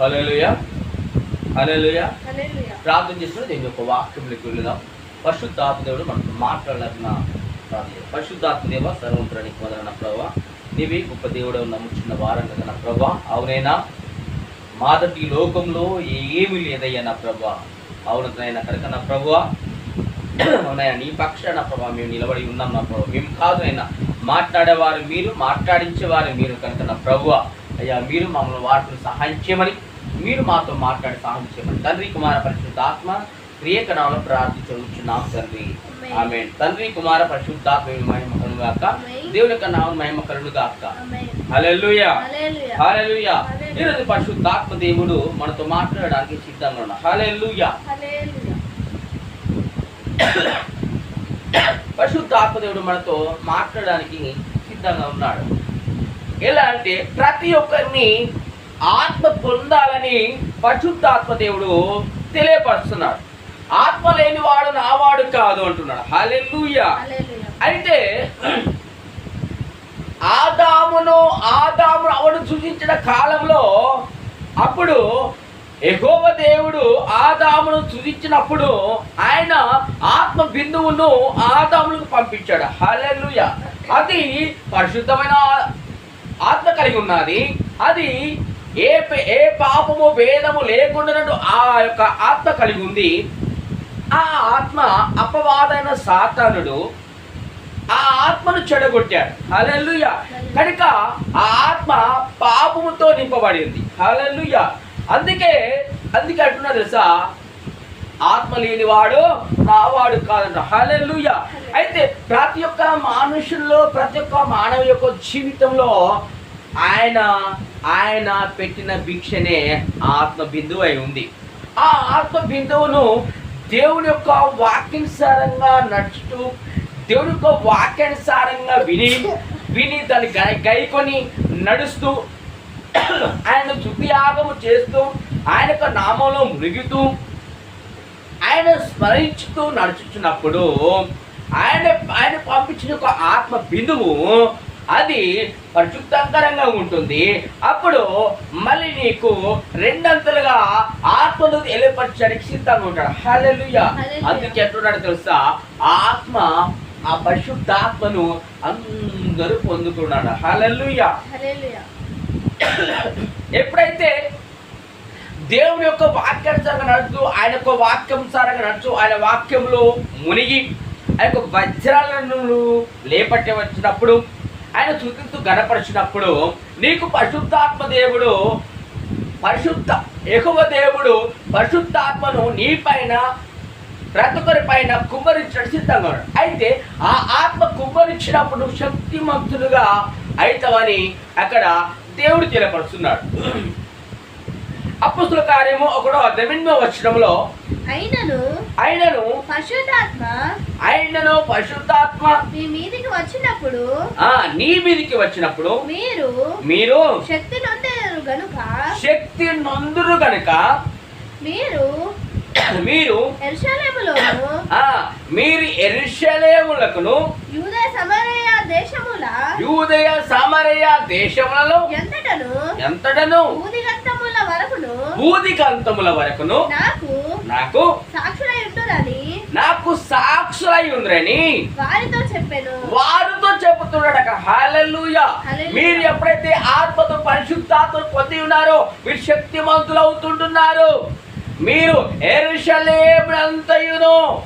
హలోయ హల్లెలూయా ప్రార్థన చేస్తున్న దీని యొక్క వాక్యంలోకి వెళ్దాం పరిశుద్ధాత్మ దేవుడు మనకు మాట్లాడాలన్న ప్రార్థన. పరిశుద్ధాత్మ దేవ సర్వంతుడానికి మొదలైన ప్రభావ నీవి గొప్ప దేవుడు నమ్ముచున్న వారం కదా నా ప్రభా. అవునైనా? మాదటి లోకంలో ఏమీ లేదయ్యా నా ప్రభా. అవునైనా కనుక నా ప్రభా. అవునయ్యా నీ పక్షాన ప్రభా మేము నిలబడి ఉన్నాం నా ప్రభా. మేము కాదు అయినా మాట్లాడేవారు మీరు మాట్లాడించేవారు మీరు కనుక నా ప్రభు. అయ్యా మీరు మమ్మల్ని వాటిని సహాయం చేయమని మీరు మాతో మాట్లాడి చేయమని తండ్రి కుమార పరిశుద్ధ ఆత్మ ప్రియకణంలో ప్రార్థించున్నాం తండ్రి. ఆమె తండ్రి కుమార పరిశుద్ధాత్మ మహిమ కలుగు గాక. దేవుని యొక్క నామం మహిమ కలుగు గాక. ఈరోజు పరిశుద్ధాత్మ దేవుడు మనతో మాట్లాడడానికి సిద్ధంగా ఉన్నాడు. హల్లెలూయా. పరిశుద్ధాత్మ దేవుడు మనతో మాట్లాడడానికి సిద్ధంగా ఉన్నాడు. ఎలా అంటే ప్రతి ఒక్కరిని ఆత్మ పొందాలని పరిశుద్ధాత్మ దేవుడు తెలియపరుస్తున్నాడు. ఆత్మ లేని వాడు నావాడు కాదు అంటున్నాడు. హల్లెలూయా. అయితే ఆదామును ఆదామును అవడు సూచించిన కాలంలో అప్పుడు ఎగోవ దేవుడు ఆదామును సృజించినప్పుడు ఆయన ఆత్మ బిందువును ఆదాములకు పంపించాడు. హల్లెలూయా. అది పరిశుద్ధమైన ఆత్మ కలిగి ఉన్నది. అది ఏ ఏ పాపము భేదము లేకుండా ఆ యొక్క ఆత్మ కలిగి ఉంది. ఆ ఆత్మ అపవాదైన సాతానుడు ఆ ఆత్మను చెడగొట్టాడు. హల్లెలూయ. కనుక ఆ ఆత్మ పాపముతో నింపబడింది హల్లెలూయ. అందుకే అందుకే అంటున్నా తెలుసా? ఆత్మ లేనివాడు నావాడు కాదంట. హల్లెలూయ. అయితే ప్రతి ఒక్క మనుషుల్లో ప్రతి ఒక్క మానవ యొక్క జీవితంలో ఆయన ఆయన పెట్టిన భిక్షనే ఆత్మ బిందువు అయి ఉంది. ఆ ఆత్మ బిందువును దేవుని యొక్క వాక్యానుసారంగా నడుచుతూ దేవుని యొక్క వాక్యానుసారంగా విని విని దాన్ని గై గైకొని నడుస్తూ ఆయన శుద్ధియాగము చేస్తూ ఆయన యొక్క నామంలో మునిగుతూ ఆయన స్మరించుతూ నడుచుచున్నప్పుడు ఆయన ఆయన పంపించిన ఒక ఆత్మ బిందువు అది పరిశుద్ధంకరంగా ఉంటుంది. అప్పుడు మళ్ళీ నీకు రెండంతలుగా ఆత్మను ఏర్పరచడానికి సిద్ధంగా ఉంటాడు. హల్లెలూయా. అందుకే అంటున్నాడు తెలుసా? ఆత్మ ఆ పరిశుద్ధాత్మను అందరూ పొందుకున్నాడు హల్లెలూయా. హల్లెలూయా. ఎప్పుడైతే దేవుని యొక్క వాక్యానుసారంగా నడుస్తూ ఆయన యొక్క వాక్యానుసారంగా నడుచు ఆయన వాక్యంలో మునిగి ఆ యొక్క వజ్రాలను లేపట్టి వచ్చినప్పుడు ఆయన శృతిస్తూ గణపరిచినప్పుడు నీకు పరిశుద్ధాత్మ దేవుడు పరిశుద్ధ ఎగువ దేవుడు పరిశుద్ధాత్మను నీపైన ప్రతి ఒక్కరి పైన కుమ్మరించడం సిద్ధంగా ఉన్నాడు. అయితే ఆ ఆత్మ కుమ్మరించినప్పుడు శక్తిమంతులుగా అవుతావని అక్కడ దేవుడు తెలియపరుస్తున్నాడు. అప్పుస్తుల కార్యము ఒకడో దమిన్మ వచ్చడంలో అయినను ఆయనను పరిశుద్ధాత్మ ఆయనను పరిశుద్ధాత్మ. మీ మీదికి వచ్చినప్పుడు ఆ నీ మీదికి వచ్చినప్పుడు మీరు మీరు శక్తి నొందేరు గనుక శక్తి నొందురు గనుక మీరు మీరు ఎరుషలేములోను ఆ మీరు ఎరుషలేములకును యూదే సమరయ దేశముల యూదయ సమరయ దేశములలో ఎంతటను ఎంతటను వరకును భూదికంతముల వరకును నాకు నాకు సాక్షులై ఉండునని నాకు సాక్షులై ఉందిరని వారితో చెప్పాను. వారితో చెబుతున్నాడక హల్లెలూయా. హల్లెలూయా. మీరు ఎప్పుడైతే ఆత్మతో పరిశుద్ధాత్మ పొంది ఉన్నారో మీరు శక్తిమంతులు అవుతుంటున్నారు. మీరు ఎరుషలేమునంతయును.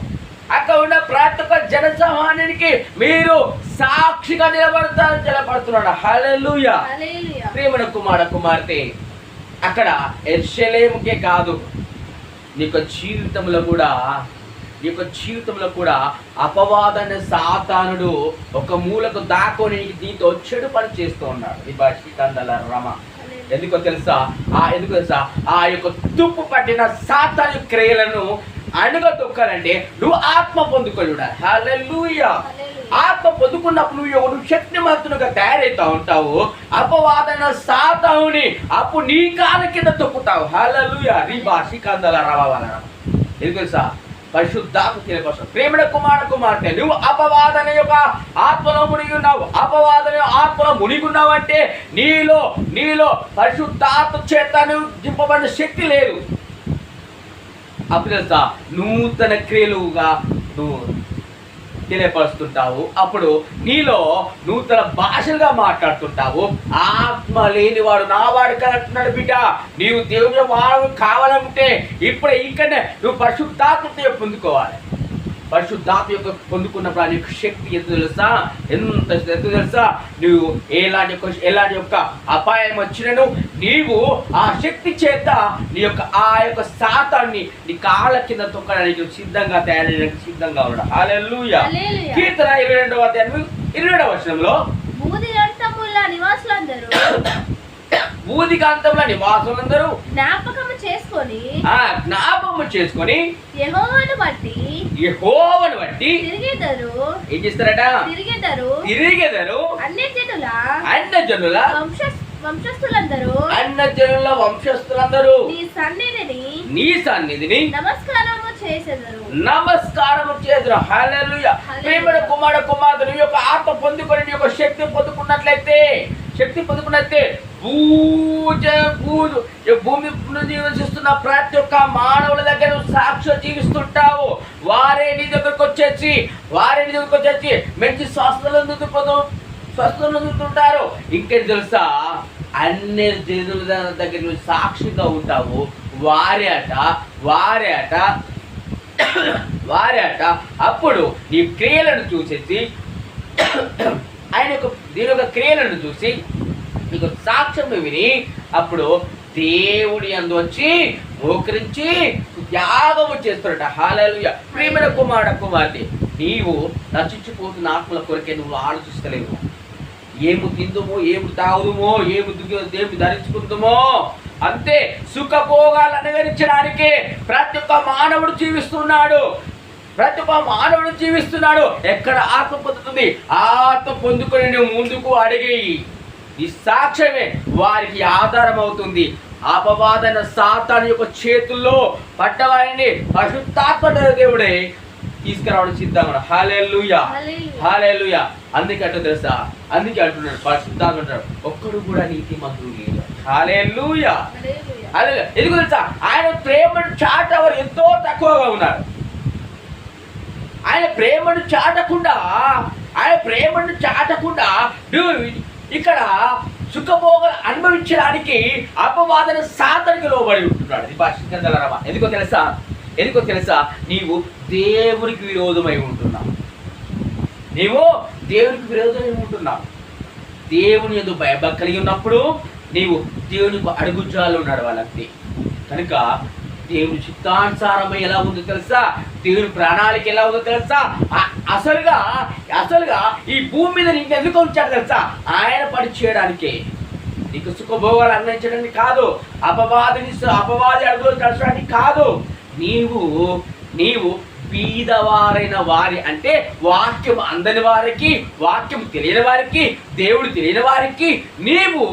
అక్కడ ఉన్న ప్రతి ఒక్క జన మీరు సాక్షిగా నిలబడతారని తెలపడుతున్నాడు హల్లెలూయా. హల్లెలూయా. ప్రేమణ కుమార కుమార్తె అక్కడ ఎర్షలేముకే కాదు నీ యొక్క జీవితంలో కూడా నీ యొక్క జీవితంలో కూడా అపవాదన సాతానుడు ఒక మూలకు దాకొని నీతో చెడు పని చేస్తూ ఉన్నాడు. ఈ బాషికందల రమ. ఎందుకో తెలుసా? ఆ ఎందుకో తెలుసా? ఆ యొక్క తుప్పు పట్టిన సాతాను క్రియలను అణుగ తొక్కాలంటే నువ్వు ఆత్మ పొందుకొని ఉండాలి హల్లెలూయా. ఆత్మ పొందుకున్నప్పుడు నువ్వు ఎవరు శక్తిమంతునిగా తయారైతా ఉంటావు అపవాదన సాతావుని అప్పుడు నీ కాళ్ళ కింద తొక్కుతావు. హల్లెలూయా. రీ బాషి కందల రవాల ఎందుకు తెలుసా? పరిశుద్ధాత్మ తెలియపరచు ప్రేమిడ కుమార కుమార్తె నువ్వు అపవాదన యొక్క ఆత్మలో మునిగి ఉన్నావు అపవాదన ఆత్మలో మునిగి ఉన్నావు అంటే నీలో నీలో పరిశుద్ధాత్మ చేత నువ్వు దింపబడిన శక్తి లేదు. అప్పుడు తెలుసా నూతన క్రియలుగా నువ్వు తెలియపరుస్తుంటావు. అప్పుడు నీలో నూతన భాషలుగా మాట్లాడుతుంటావు. ఆత్మ లేనివాడు నా వాడు కలుగుతున్నాడు బిడ్డ. నీవు దేవుని వాడు కావాలంటే ఇప్పుడే ఇక్కడనే నువ్వు పరిశుద్ధాత్మత పొందుకోవాలి. పరిశుద్ధాత్మ యొక్క పొందుకున్నప్పుడు ఆ నీకు శక్తి ఎంత తెలుసా? ఎంత ఎంత తెలుసా? నువ్వు ఎలాంటి యొక్క ఎలాంటి యొక్క అపాయం వచ్చినను నీవు ఆ శక్తి చేత నీ యొక్క ఆ యొక్క శాతాన్ని నీ కాళ్ళ కింద తొక్కడానికి సిద్ధంగా తయారయ్యడానికి సిద్ధంగా ఉన్నాడు హల్లెలూయా. కీర్తన ఇరవై రెండవ ఇరవై రెండవ వచనంలో నివాసులందరూ భూదికాంతంలో నివాసులందరూ జ్ఞాపకము చేసుకొని ఆ జ్ఞాపకము చేసుకొని యెహోవాను బట్టి యెహోవాను బట్టి తిరిగేదరు. ఏం చేస్తారట? తిరిగేదరు. తిరిగెదరు. అన్ని జనుల అన్న జనుల వంశ వంశస్థులందరూ అన్న జనుల వంశస్థులందరూ నీ సన్నిధిని నీ సన్నిధిని నమస్కారము చేసెదరు. నమస్కారం చేదురు హల్లెలూయా. ప్రేమల కుమార కుమార్తె నీ యొక్క ఆత్మ పొందుకొని యొక్క శక్తి పొందుకున్నట్లయితే శక్తి పొందుకున్నట్లయితే భూజ భూజు భూమి మీద నివసిస్తున్న ప్రతి ఒక్క మానవుల దగ్గర సాక్షి జీవిస్తుంటావు. వారే నీ దగ్గరకు వచ్చేసి వారే నీ దగ్గరకు వచ్చేసి మంచి స్వస్థలను పొందు స్వస్థలను అందుతుంటారు ఇంకేం తెలుసా? అన్ని జనుల దగ్గర నువ్వు సాక్షిగా ఉంటావు. వారే అట వారే అట వారే అట. అప్పుడు నీ క్రియలను చూసేసి ఆయన యొక్క దీని యొక్క క్రియలను చూసి నీకు సాక్ష్యం విని అప్పుడు దేవుడి అందు వచ్చి మోకరించి త్యాగము చేస్తున్నట హాలూయ ప్రేమల కుమార కుమార్తె నీవు నశించిపోతున్న ఆత్మల కొరకే నువ్వు ఆలోచిస్తలేవు. ఏమి తిందుమో ఏమి తాగుదుమో ఏమి దుగ్గు- ఏమి ధరించుకుందామో అంతే సుఖభోగాలు అనుగరించడానికి ప్రతి ఒక్క మానవుడు జీవిస్తున్నాడు. ప్రతి ఒక్క మానవుడు జీవిస్తున్నాడు. ఎక్కడ ఆత్మ పొందుతుంది? ఆత్మ పొందుకొని నువ్వు ముందుకు అడిగి ఈ సాక్ష్యమే వారికి ఆధారం అవుతుంది అపవాదన సాతాను యొక్క చేతుల్లో పడ్డవారిని పరిశుద్ధాత్మ దేవుడే తీసుకురావడం సిద్ధంగా హాలేలుయా. హాలేలుయా అందుకే అంటూ తెలుసా? అందుకే అంటున్నాడు పరిశుద్ధాత్మ అంటాడు. ఒక్కడు కూడా నీతి మంత్రులు లేడు హాలేలుయా. ఎందుకు తెలుసా? ఆయన ప్రేమను చాటవారు ఎంతో తక్కువగా ఉన్నారు. ఆయన ప్రేమను చాటకుండా ఆయన ప్రేమను చాటకుండా ఇక్కడ సుఖభోగాలు అనుభవించడానికి అపవాదన సాధనకు లోబడి ఉంటున్నాడు. ఇది భాషించగలరమా ఎందుకో తెలుసా? ఎందుకో తెలుసా? నీవు దేవునికి విరోధమై ఉంటున్నావు. నీవు దేవునికి విరోధమై ఉంటున్నావు. దేవుని ఎందుకు భయభక్తి కలిగి ఉన్నప్పుడు నీవు దేవునికి అడుగుజాలు నడవాలంతే. కనుక దేవుని చిత్తానుసారమై ఎలా ఉందో తెలుసా? దేవుని ప్రణాళిక ఎలా ఉందో తెలుసా? అసలుగా అసలుగా ఈ భూమి మీద నీకు ఎందుకు ఉంచాడు తెలుసా? ఆయన పని చేయడానికే. నీకు సుఖభోగాలు అందించడానికి కాదు అపవాదిని అపవాది అడుగులు కలచడానికి కాదు. నీవు నీవు బీదవారైన వారి అంటే వాక్యం అందని వారికి వాక్యం తెలియని వారికి దేవుడు తెలియని వారికి నీవు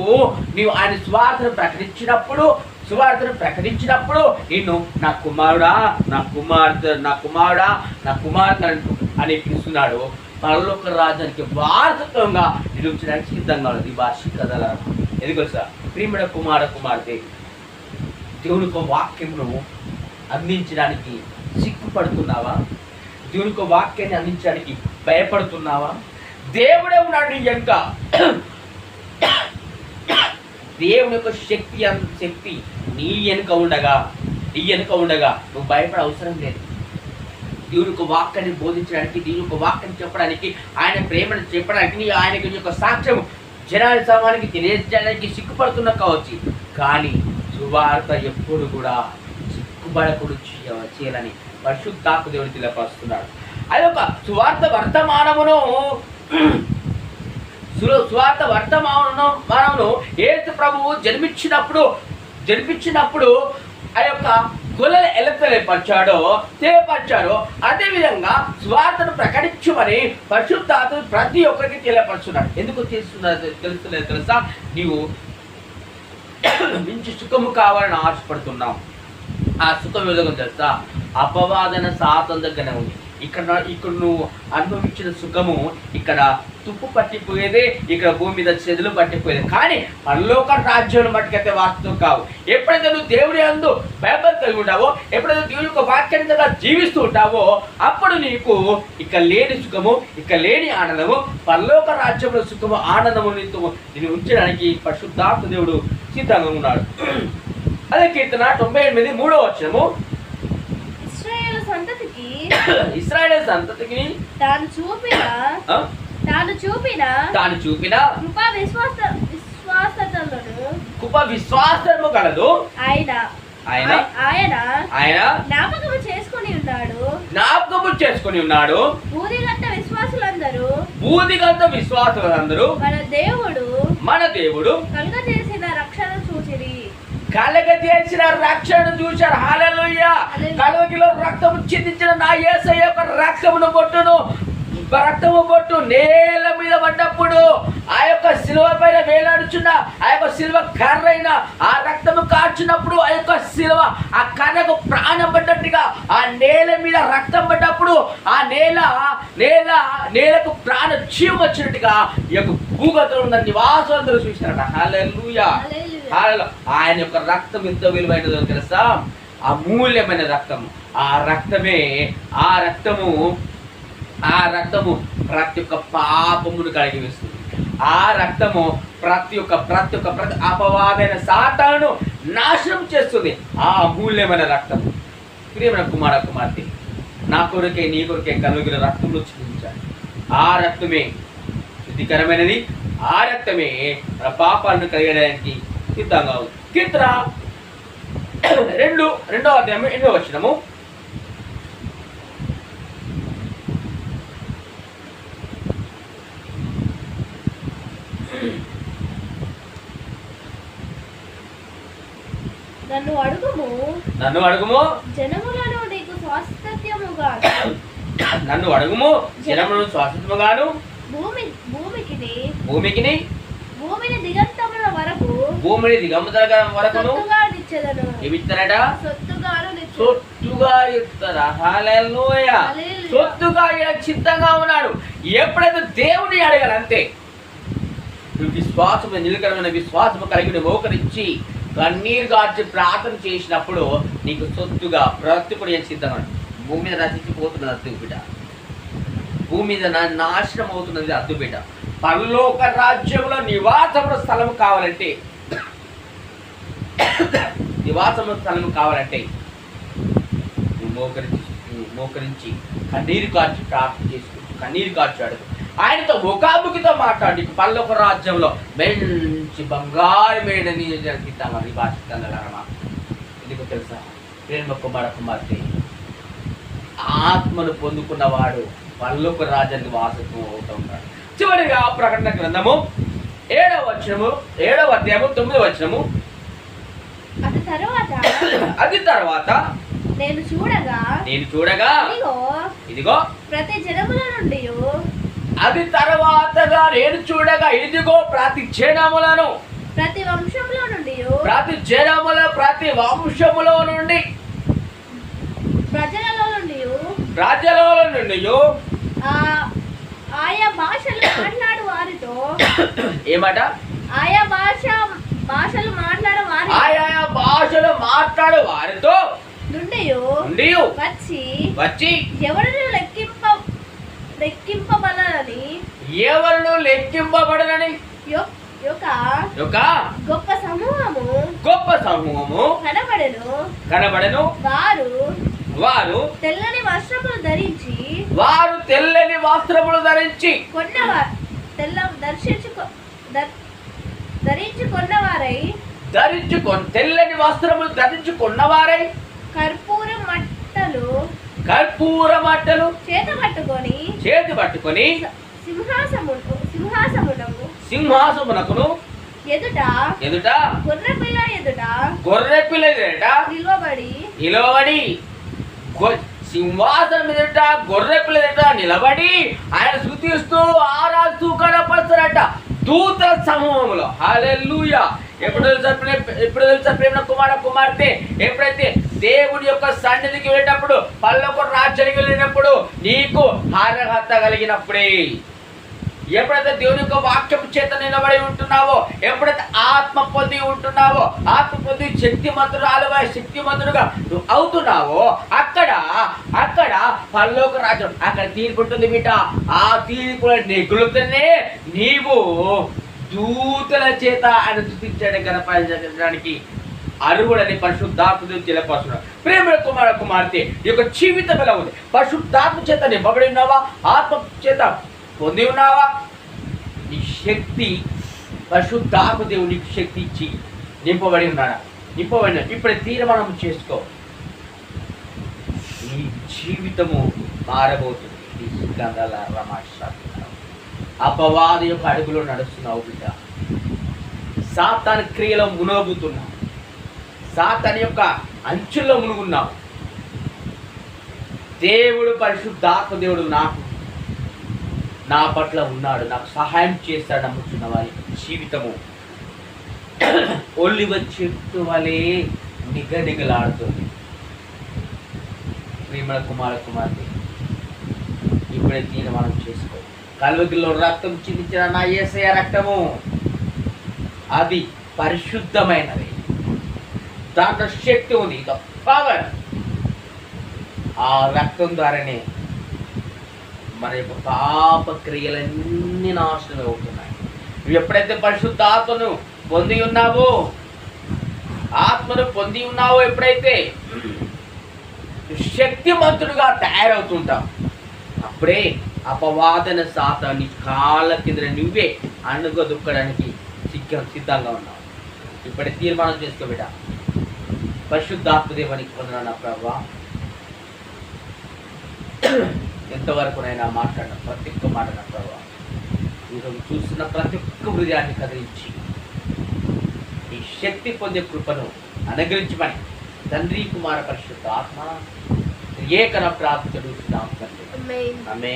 నీవు ఆయన స్వార్థను ప్రకటించినప్పుడు సువార్తను ప్రకటించినప్పుడు నిన్ను నా కుమారుడా నా కుమార్తె నా కుమారుడా నా కుమార్తె అంటూ అని పిలుస్తున్నాడు. పరలోక రాజానికి వారసత్వంగా నిరూపించడానికి సిద్ధంగా ఉన్నది ఈ భాష కథల. ఎందుకు సార్ ప్రియమైన కుమార కుమార్తె దేవుని యొక్క వాక్యమును అందించడానికి సిగ్గుపడుతున్నావా? దేవుని యొక్క వాక్యాన్ని అందించడానికి భయపడుతున్నావా? దేవుడే ఉన్నాడు నీ వెనుక. దేవుని యొక్క శక్తి అంత శక్తి నీ వెనుక ఉండగా నీ వెనుక ఉండగా నువ్వు భయపడే అవసరం లేదు. దేవుని యొక్క వాక్యాన్ని బోధించడానికి దేవుని యొక్క వాక్యాన్ని చెప్పడానికి ఆయన ప్రేమను చెప్పడానికి నీ ఆయన యొక్క సాక్ష్యం జనాల సమానికి తెలియజేయడానికి సిగ్గుపడుతున్న కావచ్చు. కానీ సువార్త ఎప్పుడు కూడా సిగ్గుపడకుడు చేయాలని పరిశుద్ధాత్మ దేవుడు తెలియపరుస్తున్నాడు అది ఒక సువార్త వర్తమానమును స్వార్థ వర్తమానం మనము ఏసు ప్రభువు జన్మించినప్పుడు జన్మించినప్పుడు ఆ యొక్క గొల్లలు ఎలా తెలియపరిచాడో తెలియపరిచాడో అదేవిధంగా స్వార్థను ప్రకటించమని పరిశుద్ధాత్మ ప్రతి ఒక్కరికి తెలియపరుచున్నాడు ఎందుకు తెలుస్తున్నారు తెలుస్తున్నది తెలుసా? నీవు మించి సుఖము కావాలని ఆశపడుతున్నావు. ఆ సుఖం ఎదుగు తెలుసా? అపవాదన సాతం దగ్గర ఉంది. ఇక్కడ ఇక్కడ నువ్వు అనుభవించిన సుఖము ఇక్కడ తుప్పు పట్టిపోయేదే ఇక్కడ భూమి మీద చెదులు పట్టిపోయేది. కానీ పరలోక రాజ్యం మట్టుకైతే వాస్తవం కావు. ఎప్పుడైతే నువ్వు దేవుడి అందు బైబిల్ కలిగి ఉంటావో ఎప్పుడైతే దేవుని యొక్క వాక్యాన్ని జీవిస్తూ ఉంటావో అప్పుడు నీకు ఇక్కడ లేని సుఖము ఇక్కడ లేని ఆనందము పరలోక రాజ్యంలో సుఖము ఆనందము నీతో దీన్ని ఉంచడానికి పరిశుద్ధాత్మ దేవుడు సిద్ధంగా ఉన్నాడు. అదే కీర్తన తొంభై ఎనిమిది మూడో వచ్చినము ఇస్రాయేల్ సంతతికి తాను చూపిన? తాను చూపిన? తాను చూపిన? కృపా విశ్వాస విశ్వాసతలను కృప విశ్వాసము కలదు ఆయన. ఆయన? ఆయన ఆయన? జ్ఞాపకము చేసుకొని ఉన్నాడు. జ్ఞాపకము చేసుకుని ఉన్నాడు. బూదిగట్ట విశ్వాసులందరూ. బూదిగంత విశ్వాసులందరూ. మన దేవుడు మన దేవుడు కలుగజేసిన రక్షణ సూచిరి. కలగ చేసిన రక్షణ చూశారు. హాలెలూయ కలువకిలో రక్తము చిందించిన నా యేసయ్య యొక్క రక్తమును బొట్టును రక్తము బొట్టు నేల మీద పడ్డప్పుడు ఆ యొక్క శిలువ పైన వేలాడుచున్న ఆ యొక్క శిలువ కర్రైన ఆ రక్తము కాచున్నప్పుడు ఆ యొక్క శిలువ ఆ కర్రకు ప్రాణం పడ్డట్టుగా ఆ నేల మీద రక్తం పడ్డప్పుడు ఆ నేల నేల నేలకు ప్రాణ జీవం వచ్చినట్టుగా ఈ యొక్క భూగతంలో ఉన్న నివాసులందరూ చూసినారట హల్లెలూయా. హల్లెలూయా. ఆయన యొక్క రక్తం ఎంత విలువైనదో తెలుసా? అమూల్యమైన రక్తం. ఆ రక్తమే ఆ రక్తము ఆ రక్తము ప్రతి ఒక్క పాపమును కలిగి వేస్తుంది. ఆ రక్తము ప్రతి ఒక్క ప్రతి ఒక్క ప్రతి అపవాదైన సాతాను నాశనం చేస్తుంది. ఆ అమూల్యమైన రక్తం. ప్రియమైన కుమార కుమార్తె నా కొరకే నీ కొరకే కలుగుల రక్తంలో చూపించాలి ఆ రక్తమే శుద్ధికరమైనది. ఆ రక్తమే మన పాపాలను కలిగడానికి ఉంది. కీర్తన రెండు రెండో అధ్యాయం ఎన్నో వచ్చినము నన్ను అడుగుము. నన్ను అడుగుము. జనములను నీకు స్వాస్థ్యముగా నన్ను అడుగుము. జనమును శ్వాసముగాను భూమి భూమికి భూమికిని. భూమిని దిగంతముల వరకు భూమిని వరకును ఏమిస్తారట. సొత్తుగా ఇస్తారా. సొత్తుగా ఈయన సిద్ధంగా ఉన్నాడు. ఎప్పుడైతే దేవుని అడగాలి అంతే. విశ్వాసము నిలకడమైన విశ్వాసము కలిగిన మోకరించి కన్నీరు గార్చి ప్రార్థన చేసినప్పుడు నీకు సొత్తుగా ప్రతిప్పుడు ఏం సిద్ధంగా. భూమి మీద నశించిపోతున్నది అద్దు బిడ్డ భూమి మీద నాశనం అవుతున్నది అద్దు బిడ్డ పరలోక రాజ్యంలో నివాసముల స్థలం కావాలంటే నివాసముల స్థలం కావాలంటే నువ్వు మోకరించి మోకరించి కన్నీరు కార్చి ప్రార్థన చేసుకుంటూ కన్నీరు కార్చి అడుగు. ఆయనతో ముఖాముఖితో మాట్లాడి పల్లొక రాజ్యంలో మంచి బంగారమైన జరిగిద్దామని భాషిస్తానమ్మా ఎందుకు తెలుసా? ప్రేమ కుమార కుమార్తె ఆత్మను పొందుకున్నవాడు పల్లొక రాజ్యానికి వాసత్వం అవుతూ ఉన్నాడు చివరిగా ప్రకటన గ్రంథము ఏడవ వచనము ఏడవ అధ్యాయము తొమ్మిదవ వచనము. అటు తరువాత. అది తర్వాత. నేను చూడగా నేను చూడగా ఇదిగో ఇదిగో ప్రతి జనముల నుండి అది తర్వాతగా నేను చూడగా ఇదిగో ప్రతి జనములను. ప్రతి వంశంలో నుండి ప్రతి జనముల ప్రతి వంశములో నుండి. ప్రజలలో నుండి రాజ్యాల నుండి ఆయా భాషలు మాట్లాడు వారితో. ఏమట ఆయా భాష భాషలు మాట్లాడే వారి ఆయా భాషలు మాట్లాడే వారితో. నుండి నుండి వచ్చి వచ్చి ఎవరిని లెక్కింప లెక్కింపబలని ఎవరు లెక్కింపబడనని? యొ- యొక్క యొక్క గొప్ప సమూహము గొప్ప సమూహము కనబడెను. కనబడను. వారు వారు తెల్లని వస్త్రములు ధరించి వారు తెల్లని వస్త్రములు ధరించి కొన్నవా తెల్ల దర్శించుకో ధరించుకొన్నవారై ధరించుకొని తెల్లని వస్త్రములు ధరించుకున్నవారై కర్పూర మట్టలు కర్పూర మట్టలు చేత పట్టుకొని చేతి పట్టుకొని సింహాసమును సింహాసమునకు సింహాసమునకును ఎదుట ఎదుట గొర్రెపిల్ల ఎదుట గొర్రె పిల్ల ఎదుట నిలవబడి నిలబడి గొ- సింహాసనం ఎదుట గొర్రె పిల్ల ఎదుట నిలబడి ఆయన శృతిస్తూ ఆరాస్తూ కనపడతారట దూత సమూహంలో హల్లెలూయా. ఎప్పుడు తెలుసా? ఎప్పుడు తెలుసా? ప్రేమ కుమార కుమార్తె. ఎప్పుడైతే దేవుడి యొక్క సన్నిధికి వెళ్ళేటప్పుడు పల్లొక రాజ్యానికి వెళ్ళినప్పుడు నీకు అర్హత కలిగినప్పుడే. ఎప్పుడైతే దేవుని యొక్క వాక్యం చేత నిలబడి ఉంటున్నావో ఎప్పుడైతే ఆత్మ పొంది ఉంటున్నావో ఆత్మ పొంది శక్తిమంతురాలు శక్తిమంతుడుగా నువ్వు అవుతున్నావో అక్కడ అక్కడ పల్లోక రాజ్యం అక్కడ తీర్పు ఉంటుంది బిడ్డ. ఆ తీర్పు నెగులుతూనే నీవు దూతల చేత ఆయన చూపించాడు కనపరచడానికి అరువుడని పరిశుద్ధాత్మ తెలియపరుస్తున్నాడు ప్రేమ కుమార కుమార్తె ఈ యొక్క జీవితం ఎలా ఉంది? పరిశుద్ధాత్మ చేత నింపబడి ఉన్నావా? ఆత్మ చేత పొంది ఉన్నావా? నీ శక్తి పరిశుద్ధాత్మ దేవుడు నీకు శక్తి ఇచ్చి నింపబడి ఉన్నాడా? నింపబడిన ఇప్పుడు తీర్మానం చేసుకో. నీ జీవితము మారబోతుంది. ఈ అపవాది యొక్క అడుగులో నడుస్తున్నావు బిడ్డ. సాతాన్ క్రియలో మునగుతున్నావు. సాతాన్ యొక్క అంచుల్లో మునుగున్నావు. దేవుడు పరిశుద్ధాత్మ దేవుడు నాకు నా పట్ల ఉన్నాడు నాకు సహాయం చేస్తాడు నమ్ముతున్న వారి జీవితము. ఒలివ చెట్టు వలె నిగనిగలాడుతుంది. ప్రేమల కుమార కుమార్తె ఇప్పుడే తీర్మానం చేసుకో. కలువగిలో రక్తం చిందించిన నా ఏసయ రక్తము అది పరిశుద్ధమైనది. దాంట్లో శక్తి ఉంది పవర్ ఆ రక్తం ద్వారానే మన యొక్క పాప క్రియలన్నీ నాశనం అవుతున్నాయి. నువ్వు ఎప్పుడైతే పరిశుద్ధాత్మను పొంది ఉన్నావో ఆత్మను పొంది ఉన్నావో ఎప్పుడైతే శక్తిమంతుడుగా తయారవుతుంటావు అప్పుడే అపవాదన సాతాన్ని కాళ్ళ కింద నువ్వే అణుగదొక్కడానికి సిద్ధ సిద్ధంగా ఉన్నావు. ఇప్పుడే తీర్మానం చేసుకో బిడ్డ. పరిశుద్ధాత్మదేవానికి పొందిన ప్రభావ ఎంతవరకునైనా మాట్లాడిన ప్రతి ఒక్క మాట నా ప్రభావ ఈరోజు చూస్తున్న ప్రతి ఒక్క హృదయాన్ని కదిలించి ఈ శక్తి పొందే కృపను అనుగ్రహించమని తండ్రి కుమార పరిశుద్ధ ఆత్మ ఏకన ప్రార్థన తండ్రి.